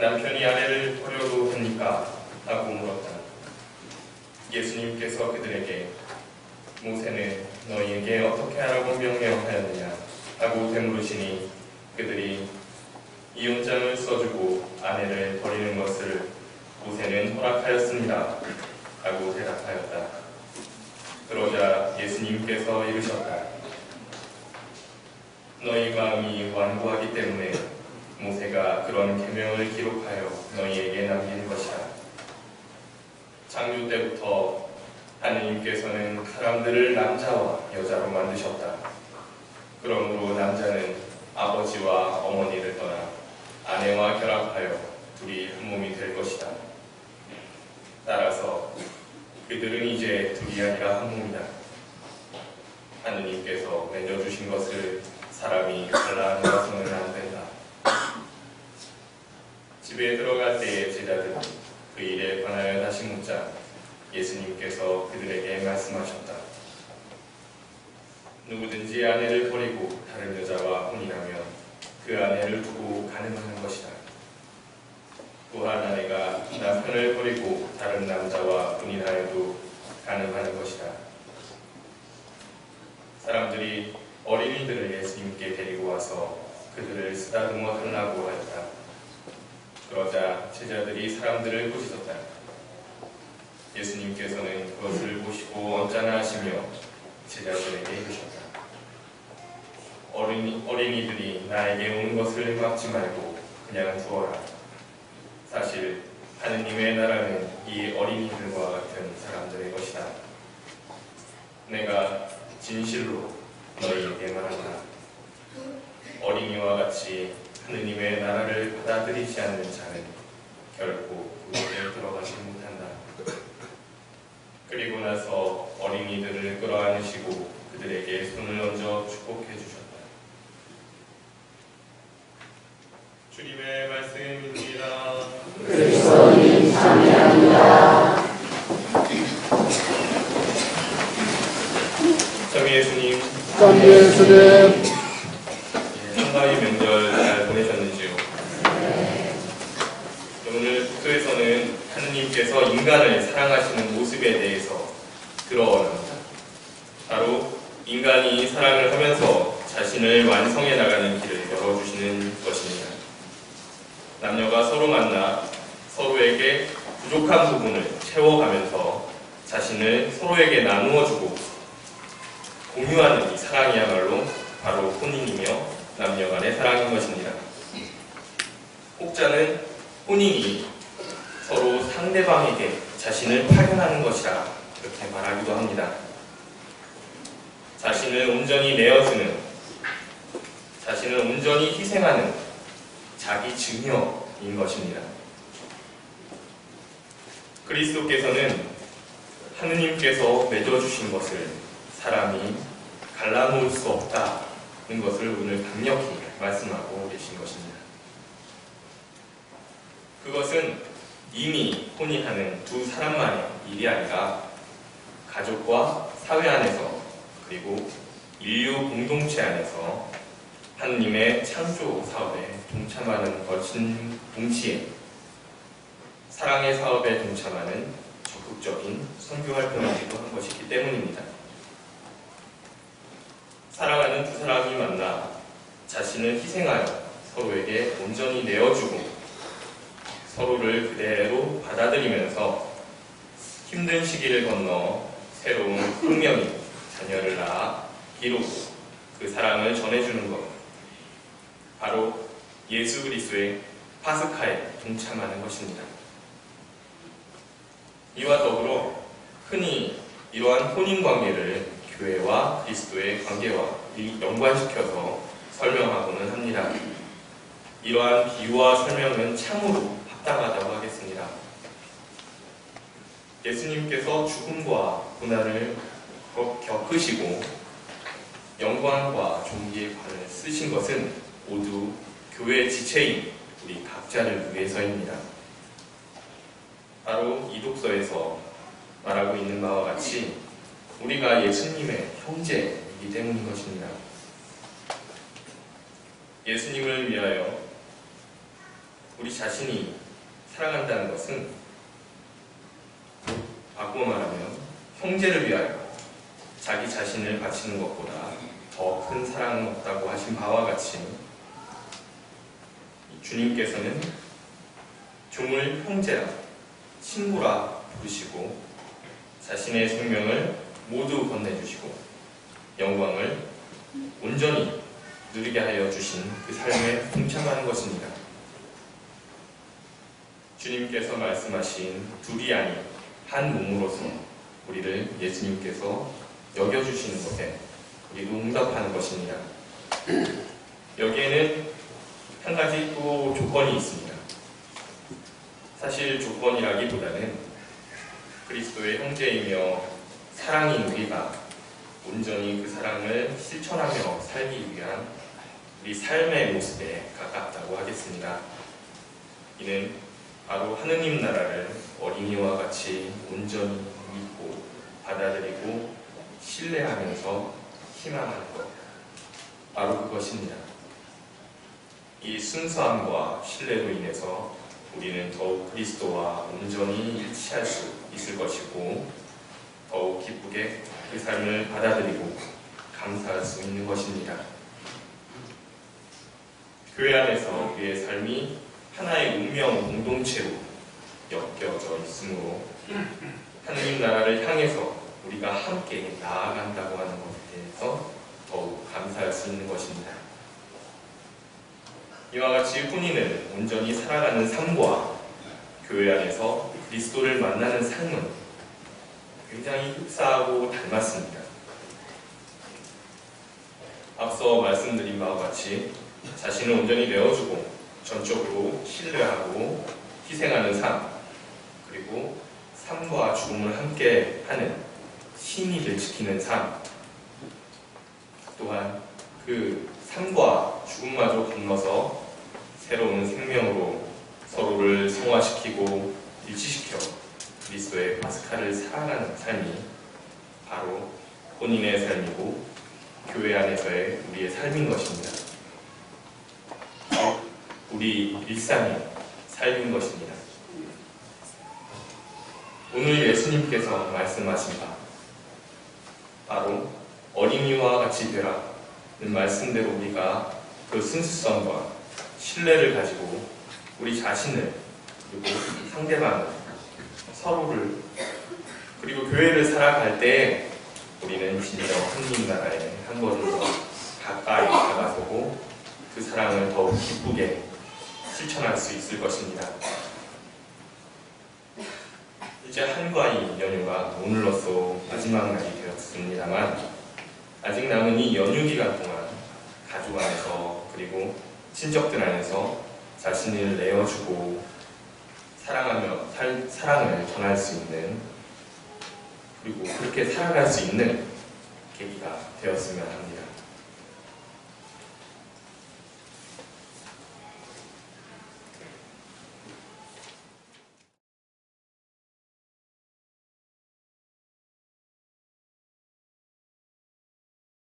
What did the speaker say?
남편이 아내를 버려도 합니까? 하고 물었다. 예수님께서 그들에게 모세는 너희에게 어떻게 하라고 명령하였느냐 하고 되물으시니 그들이 이혼장을 써주고 아내를 버리는 것을 모세는 허락하였습니다 하고 대답하였다. 그러자 예수님께서 이르셨다. 너희 마음이 완고하기 때문에 모세가 그런 계명을 기록하여 너희에게 남긴 것이다. 창조 때부터 하느님께서는 사람들을 남자와 여자로 만드셨다. 그러므로 남자는 아버지와 어머니를 떠나 아내와 결합하여 둘이 한 몸이 될 것이다. 따라서 그들은 이제 둘이 아니라 한 몸이다. 하느님께서 맺어주신 것을 사람이 갈라놓아서는 안 된다. 집에 들어갈 때의 제자들은 그 일에 관하여 다시 묻자 예수님께서 그들에게 말씀하셨다. 누구든지 아내를 버리고 다른 여자와 혼인하면 그 아내를 두고 가늠하는 것이다. 또한 아내가 남편을 버리고 다른 남자와 혼인하여도 가늠하는 것이다. 사람들이 어린이들을 예수님께 데리고 와서 그들을 쓰다듬어 달라고 하였다. 그러자 제자들이 사람들을 꾸짖었다. 예수님께서는 그것을 보시고 언짢아 하시며 제자들에게 이르셨다. 어린이, 어린이들이 나에게 오는 것을 막지 말고 그냥 두어라. 사실 하느님의 나라는 이 어린이들과 같은 사람들의 것이다. 내가 진실로 너희에게 말한다. 어린이와 같이 하느님의 나라를 받아들이지 않는 자는 결코 그곳에 들어가지 못한다. 그리고 나서 어린이들을 끌어안으시고 그들에게 손을 얹어 축복해 주셨다. 주님의 말씀입니다. 그리스도님 참여합니다. 참 예수님, 참 예수님 한가위 명절 잘 보내셨는지요? 오늘 하느님께서 인간을 사랑하시는 모습에 대해서 들어옵니다. 바로 인간이 사랑을 하면서 자신을 완성해 나가는 길을 열어주시는 것입니다. 남녀가 서로 만나 서로에게 부족한 부분을 채워가면서 자신을 서로에게 나누어주고 공유하는 이 사랑이야말로 바로 혼인이며 남녀 간의 사랑인 것입니다. 혹자는 혼인이 서로 상대방에게 자신을 파견하는 것이라 그렇게 말하기도 합니다. 자신을 온전히 내어주는, 자신을 온전히 희생하는 자기 증여인 것입니다. 그리스도께서는 하느님께서 맺어주신 것을 사람이 갈라놓을 수 없다는 것을 오늘 강력히 말씀하고 계신 것입니다. 그것은 이미 혼인하는 두 사람만의 일이 아니라 가족과 사회 안에서 그리고 인류 공동체 안에서 하느님의 창조 사업에 동참하는 것인 동시에 사랑의 사업에 동참하는 적극적인 선교 활동이기도 한 것이기 때문입니다. 사랑하는 두 사람이 만나 자신을 희생하여 서로에게 온전히 내어주고 서로를 그대로 받아들이면서 힘든 시기를 건너 새로운 생명이 자녀를 낳아 이루고 그 사랑을 전해주는 것 바로 예수 그리스도의 파스카에 동참하는 것입니다. 이와 더불어 흔히 이러한 혼인 관계를 교회와 그리스도의 관계와 연관시켜서 설명하고는 합니다. 이러한 비유와 설명은 참으로 합당하다고 하겠습니다. 예수님께서 죽음과 고난을 겪으시고 영광과 존귀의 관을 쓰신 것은 모두 교회의 지체인 우리 각자를 위해서입니다. 바로 이 독서에서 말하고 있는 바와 같이 우리가 예수님의 형제이기 때문인 것입니다. 예수님을 위하여 우리 자신이 사랑한다는 것은 바꾸어 말하면 형제를 위하여 자기 자신을 바치는 것보다 더 큰 사랑은 없다고 하신 바와 같이 주님께서는 종을 형제라 친구라 부르시고 자신의 생명을 모두 건네주시고 영광을 온전히 누리게 하여 주신 그 삶에 동참하는 것입니다. 주님께서 말씀하신 둘이 아닌 한 몸으로서 우리를 예수님께서 여겨주시는 것에 우리도 응답하는 것입니다. 여기에는 한 가지 또 조건이 있습니다. 사실 조건이라기보다는 그리스도의 형제이며 사랑인 우리가 온전히 그 사랑을 실천하며 살기 위한 우리 삶의 모습에 가깝다고 하겠습니다. 이는 바로 하느님 나라를 어린이와 같이 온전히 믿고 받아들이고 신뢰하면서 희망하는 것. 바로 그것입니다. 이 순수함과 신뢰로 인해서 우리는 더욱 그리스도와 온전히 일치할 수 있을 것이고 더욱 기쁘게 그 삶을 받아들이고 감사할 수 있는 것입니다. 교회 안에서 우리의 삶이 하나의 운명 공동체로 엮여져 있으므로 하느님 나라를 향해서 우리가 함께 나아간다고 하는 것에 대해서 더욱 감사할 수 있는 것입니다. 이와 같이 혼인을 온전히 살아가는 삶과 교회 안에서 그리스도를 만나는 삶은 굉장히 흡사하고 닮았습니다. 앞서 말씀드린 바와 같이 자신을 온전히 내어주고 전적으로 신뢰하고 희생하는 삶, 그리고 삶과 죽음을 함께 하는 신의를 지키는 삶, 또한 그 삶과 죽음마저 건너서 새로운 생명으로 서로를 성화시키고 일치시켜 그리스도의 파스카를 살아가는 삶이 바로 본인의 삶이고 교회 안에서의 우리의 삶인 것입니다. 우리 일상의 삶인 것입니다. 오늘 예수님께서 말씀하신 바 바로 어린이와 같이 되라는 말씀대로 우리가 그 순수성과 신뢰를 가지고 우리 자신을 그리고 상대방을 서로를 그리고 교회를 살아갈 때 우리는 진정 하나님 나라에 한 걸음 더 가까이 다가서고 그 사랑을 더욱 기쁘게 실천할 수 있을 것입니다. 이제 한과의 연휴가 오늘로써 마지막 날이 되었습니다만 아직 남은 이 연휴 기간 동안 가족 안에서 그리고 친척들 안에서 자신을 내어주고 사랑하며 살, 사랑을 전할 수 있는 그리고 그렇게 살아갈 수 있는 계기가 되었으면 합니다.